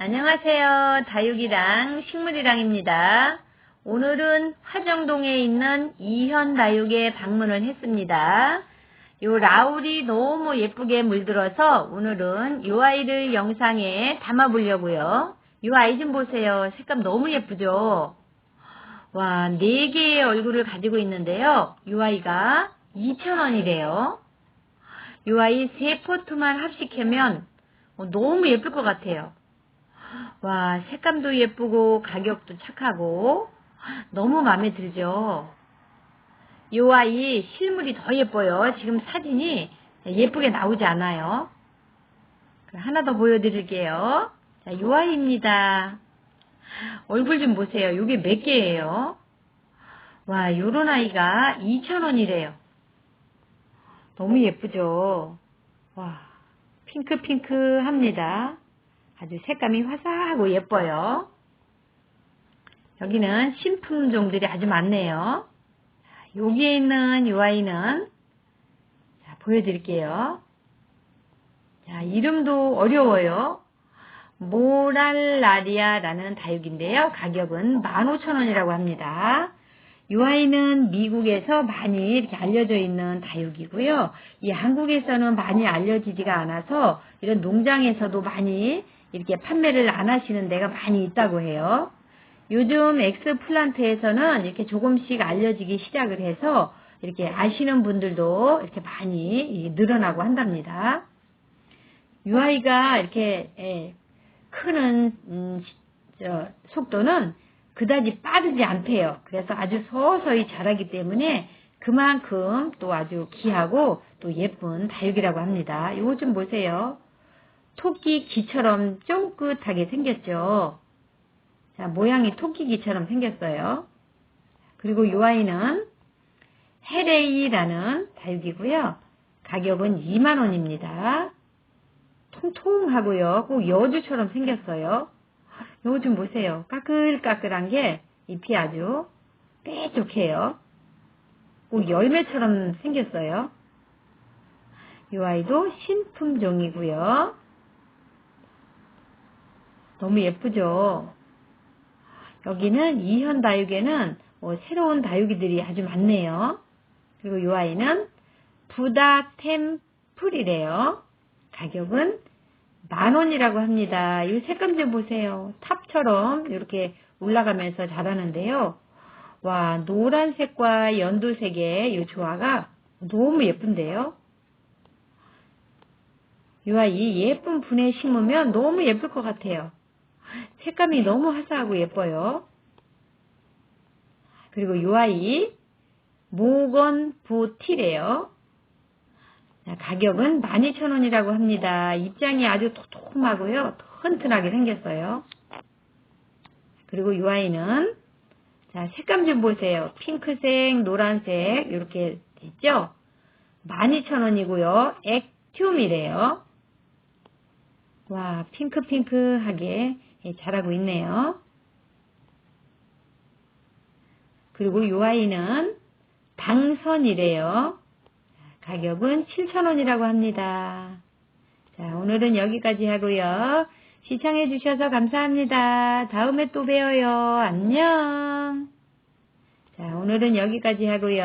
안녕하세요. 다육이랑 식물이랑입니다. 오늘은 화정동에 있는 이현 다육에 방문을 했습니다. 요 라울이 너무 예쁘게 물들어서 오늘은 이 아이를 영상에 담아 보려고요. 이 아이 좀 보세요. 색감 너무 예쁘죠? 와, 네 개의 얼굴을 가지고 있는데요. 이 아이가 2,000원이래요. 이 아이 세 포트만 합식하면 너무 예쁠 것 같아요. 와, 색감도 예쁘고 가격도 착하고 너무 마음에 들죠. 이 아이 실물이 더 예뻐요. 지금 사진이 예쁘게 나오지 않아요. 하나 더 보여드릴게요. 자, 이 아이입니다. 얼굴 좀 보세요. 이게 몇 개예요? 와, 요런 아이가 2,000원이래요. 너무 예쁘죠? 와, 핑크핑크 합니다. 아주 색감이 화사하고 예뻐요. 여기는 신품 종들이 아주 많네요. 여기에 있는 이 아이는 자, 보여드릴게요. 자, 이름도 어려워요. 모랄라리아라는 다육인데요. 가격은 15,000원이라고 합니다. 이 아이는 미국에서 많이 이렇게 알려져 있는 다육이고요. 이 한국에서는 많이 알려지지가 않아서 이런 농장에서도 많이 이렇게 판매를 안 하시는 데가 많이 있다고 해요. 요즘 엑스플란트에서는 이렇게 조금씩 알려지기 시작을 해서 이렇게 아시는 분들도 이렇게 많이 늘어나고 한답니다. 이 아이가 이렇게 예, 크는 음, 속도는 그다지 빠르지 않대요. 그래서 아주 서서히 자라기 때문에 그만큼 또 아주 귀하고 또 예쁜 다육이라고 합니다. 이거 좀 보세요. 토끼 귀처럼 쫑긋하게 생겼죠. 자, 모양이 토끼 귀처럼 생겼어요. 그리고 이 아이는 헤레이라는 다육이고요. 가격은 2만원입니다. 통통하고요. 꼭 여주처럼 생겼어요. 요거 좀 보세요. 까끌까끌한 게 잎이 아주 빼쪽해요. 꼭 열매처럼 생겼어요. 이 아이도 신품종이고요. 너무 예쁘죠? 여기는 이현 다육에는 뭐 새로운 다육이들이 아주 많네요. 그리고 이 아이는 부다 템플이래요. 가격은 만 원이라고 합니다. 이 색감 좀 보세요. 탑처럼 이렇게 올라가면서 자라는데요. 와, 노란색과 연두색의 이 조화가 너무 예쁜데요. 이 아이 예쁜 분에 심으면 너무 예쁠 것 같아요. 색감이 너무 화사하고 예뻐요. 그리고 이 아이 모건 부티래요. 가격은 12,000원이라고 합니다. 입장이 아주 톡톡하고요. 튼튼하게 생겼어요. 그리고 이 아이는 자 색감 좀 보세요. 핑크색, 노란색 이렇게 있죠? 12,000원이고요. 액튠이래요. 와 핑크핑크하게 자라고 있네요. 그리고 이 아이는 당선이래요. 가격은 7,000원이라고 합니다. 자, 오늘은 여기까지 하고요. 시청해 주셔서 감사합니다. 다음에 또 봬요. 안녕. 자, 오늘은 여기까지 하고요.